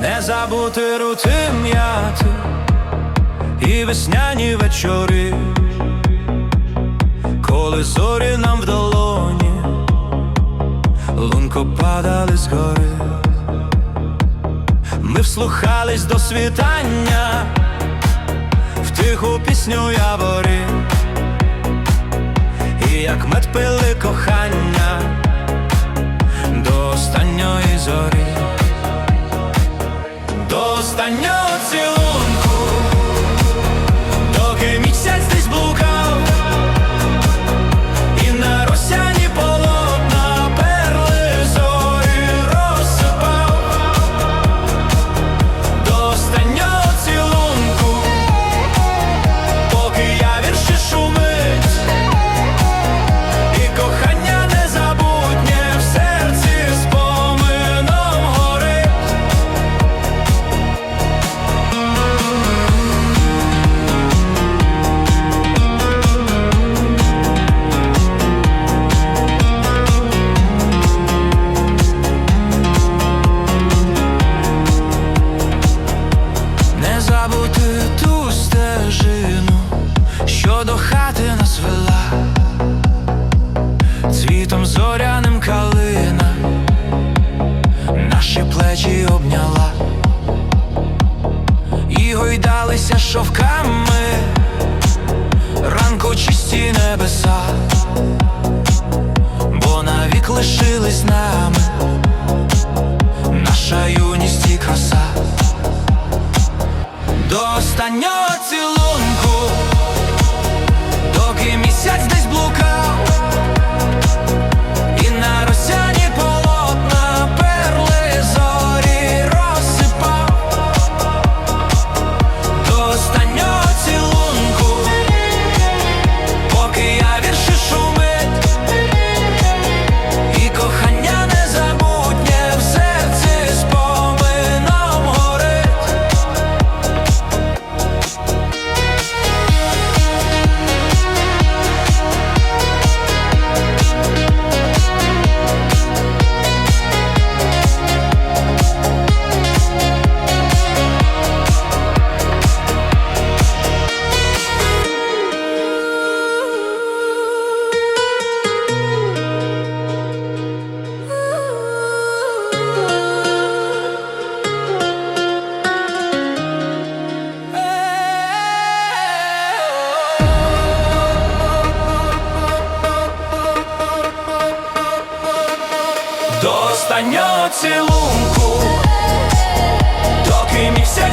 Не забути рути м'яти і весняні вечори, коли зорі нам в долоні, лунко падали з гори. Ми вслухались до світання, в тиху пісню явори, і як мед пили кохання до останньої зорі. Плечі обняла, і гойдалися шовками, ранку чисті небеса, бо навік лишились нами, наша юність і краса. До останнього цілунку, доки місяць До останнього цілунку, доки мій блукав.